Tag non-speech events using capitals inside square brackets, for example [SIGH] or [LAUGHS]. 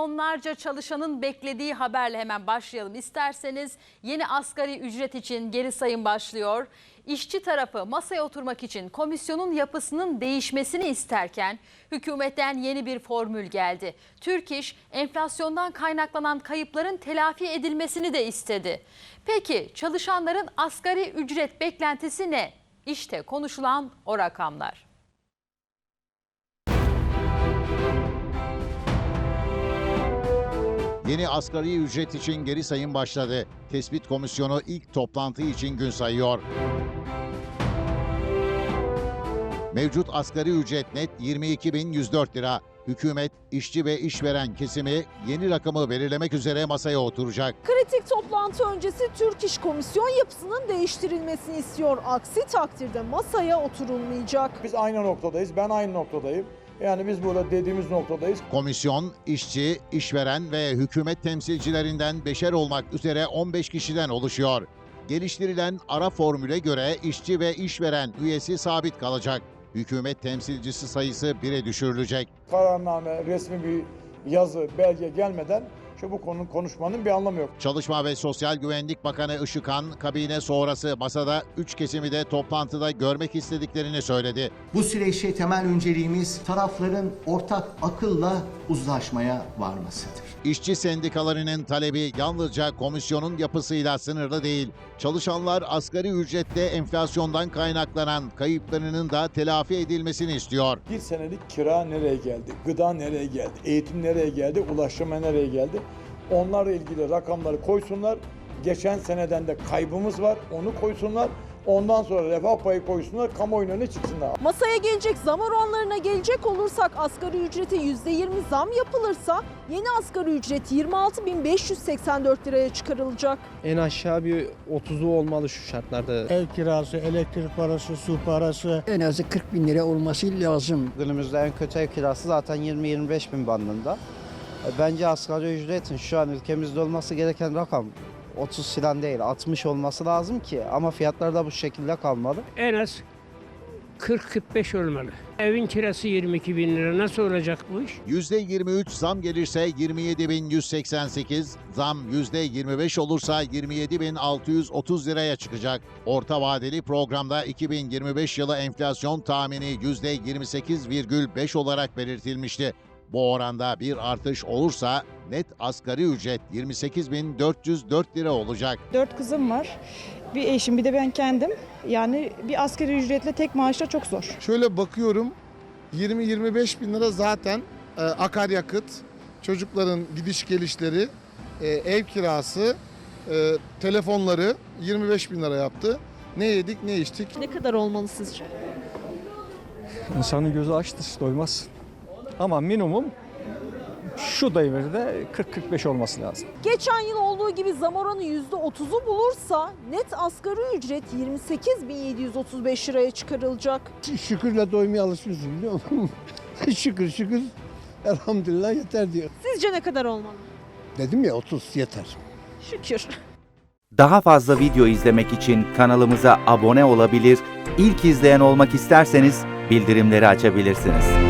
Milyonlarca çalışanın beklediği haberle hemen başlayalım. İsterseniz yeni asgari ücret için geri sayım başlıyor. İşçi tarafı masaya oturmak için komisyonun yapısının değişmesini isterken hükümetten yeni bir formül geldi. Türk İş enflasyondan kaynaklanan kayıpların telafi edilmesini de istedi. Peki çalışanların asgari ücret beklentisi ne? İşte konuşulan o rakamlar. Yeni asgari ücret için geri sayım başladı. Tespit komisyonu ilk toplantı için gün sayıyor. Mevcut asgari ücret net 22.104 lira. Hükümet, işçi ve işveren kesimi yeni rakamı belirlemek üzere masaya oturacak. Kritik toplantı öncesi Türk İş Komisyon yapısının değiştirilmesini istiyor. Aksi takdirde masaya oturulmayacak. Biz aynı noktadayız. Ben aynı noktadayım. Yani biz burada dediğimiz noktadayız. Komisyon, işçi, işveren ve hükümet temsilcilerinden beşer olmak üzere 15 kişiden oluşuyor. Geliştirilen ara formüle göre işçi ve işveren üyesi sabit kalacak. Hükümet temsilcisi sayısı 1'e düşürülecek. Kararname, resmi bir yazı, belge gelmeden şu bu konuşmanın bir anlamı yok. Çalışma ve Sosyal Güvenlik Bakanı Işıkhan, kabine sonrası masada 3 kesimi de toplantıda görmek istediklerini söyledi. Bu süreçte temel önceliğimiz tarafların ortak akılla uzlaşmaya varmasıdır. İşçi sendikalarının talebi yalnızca komisyonun yapısıyla sınırlı değil. Çalışanlar asgari ücrette enflasyondan kaynaklanan kayıplarının da telafi edilmesini istiyor. Bir senelik kira nereye geldi? Gıda nereye geldi? Eğitim nereye geldi? Ulaştırma nereye geldi? Onlarla ilgili rakamları koysunlar. Geçen seneden de kaybımız var. Onu koysunlar. Ondan sonra refah payı koysunlar. Kamuoyuna ne çıksınlar? Masaya gelecek zam oranlarına gelecek olursak asgari ücrete %20 zam yapılırsa yeni asgari ücret 26.584 liraya çıkarılacak. En aşağı bir 30'u olmalı şu şartlarda. Ev kirası, elektrik parası, su parası. en az 40 bin lira olması lazım. Günümüzde en kötü ev kirası zaten 20-25 bin bandında. Bence asgari ücretin şu an ülkemizde olması gereken rakam 30 filan değil 60 olması lazım ki ama fiyatlar da bu şekilde kalmalı. en az 40-45 olmalı. Evin kirası 22 bin lira. Nasıl olacak bu iş? %23 zam gelirse 27.188, zam %25 olursa 27.630 liraya çıkacak. Orta vadeli programda 2025 yılı enflasyon tahmini %28,5 olarak belirtilmişti. Bu oranda bir artış olursa net asgari ücret 28.404 lira olacak. Dört kızım var. Bir eşim bir de ben kendim. Yani bir asgari ücretle tek maaşla çok zor. Şöyle bakıyorum 20-25 bin lira zaten e, akaryakıt, çocukların gidiş gelişleri, e, ev kirası, e, telefonları 25 bin lira yaptı. Ne yedik ne içtik. Ne kadar olmalı sizce? İnsanın gözü açtır, doymaz. Ama minimum şu devirde 40-45 olması lazım. Geçen yıl olduğu gibi zam oranı %30'u bulursa net asgari ücret 28.735 liraya çıkarılacak. Şükürle doymaya alışmışız biliyor musun? [LAUGHS] şükür şükür elhamdülillah yeter diyor. Sizce ne kadar olmalı? Dedim ya 30 yeter. Şükür. Daha fazla video izlemek için kanalımıza abone olabilir, ilk izleyen olmak isterseniz bildirimleri açabilirsiniz.